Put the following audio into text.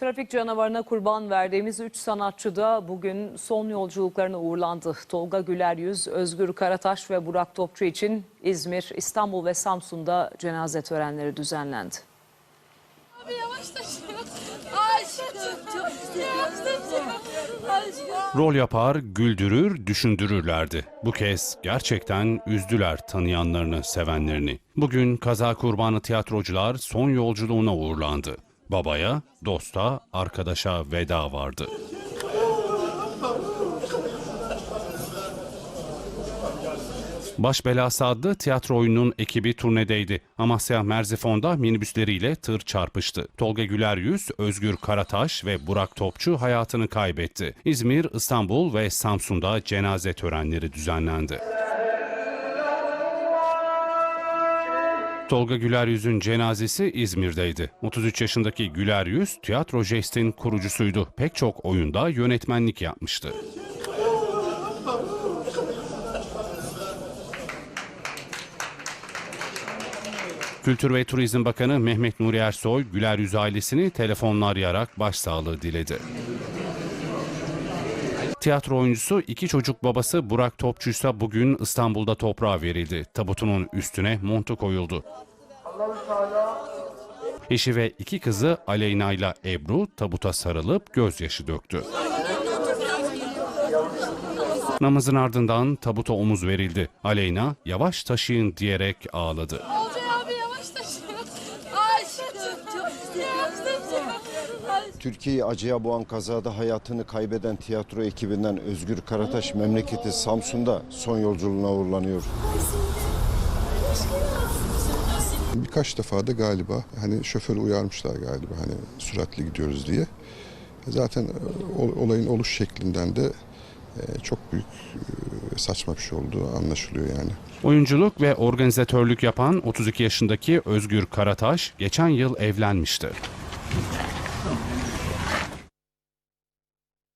Trafik canavarına kurban verdiğimiz 3 sanatçı da bugün son yolculuklarına uğurlandı. Tolga Güler Yüz, Özgür Karataş ve Burak Topçu için İzmir, İstanbul ve Samsun'da cenaze törenleri düzenlendi. Abi yavaş. Rol yapar, güldürür, düşündürürlerdi. Bu kez gerçekten üzdüler tanıyanlarını, sevenlerini. Bugün kaza kurbanı tiyatrocular son yolculuğuna uğurlandı. Babaya, dosta, arkadaşa veda vardı. Baş Belası adlı tiyatro oyununun ekibi turnedeydi. Amasya Merzifon'da minibüsleriyle tır çarpıştı. Tolga Güler Yüz, Özgür Karataş ve Burak Topçu hayatını kaybetti. İzmir, İstanbul ve Samsun'da cenaze törenleri düzenlendi. Tolga Güler Yüz'ün cenazesi İzmir'deydi. 33 yaşındaki Güler Yüz, tiyatro jestin kurucusuydu. Pek çok oyunda yönetmenlik yapmıştı. Kültür ve Turizm Bakanı Mehmet Nuri Ersoy, Güler Yüz ailesini telefonla arayarak başsağlığı diledi. Tiyatro oyuncusu iki çocuk babası Burak Topçu ise bugün İstanbul'da toprağa verildi. Tabutunun üstüne montu koyuldu. Eşi ve iki kızı Aleyna ile Ebru tabuta sarılıp gözyaşı döktü. Namazın ardından tabuta omuz verildi. Aleyna yavaş taşıyın diyerek ağladı. Türkiye'yi acıya boğan kazada hayatını kaybeden tiyatro ekibinden Özgür Karataş memleketi Samsun'da son yolculuğuna uğurlanıyor. Birkaç defa da galiba hani şoförü uyarmışlar galiba hani süratli gidiyoruz diye. Zaten e, ol- olayın oluş şeklinden de e, çok büyük e, saçma bir şey olduğu anlaşılıyor yani. Oyunculuk ve organizatörlük yapan 32 yaşındaki Özgür Karataş geçen yıl evlenmişti. うん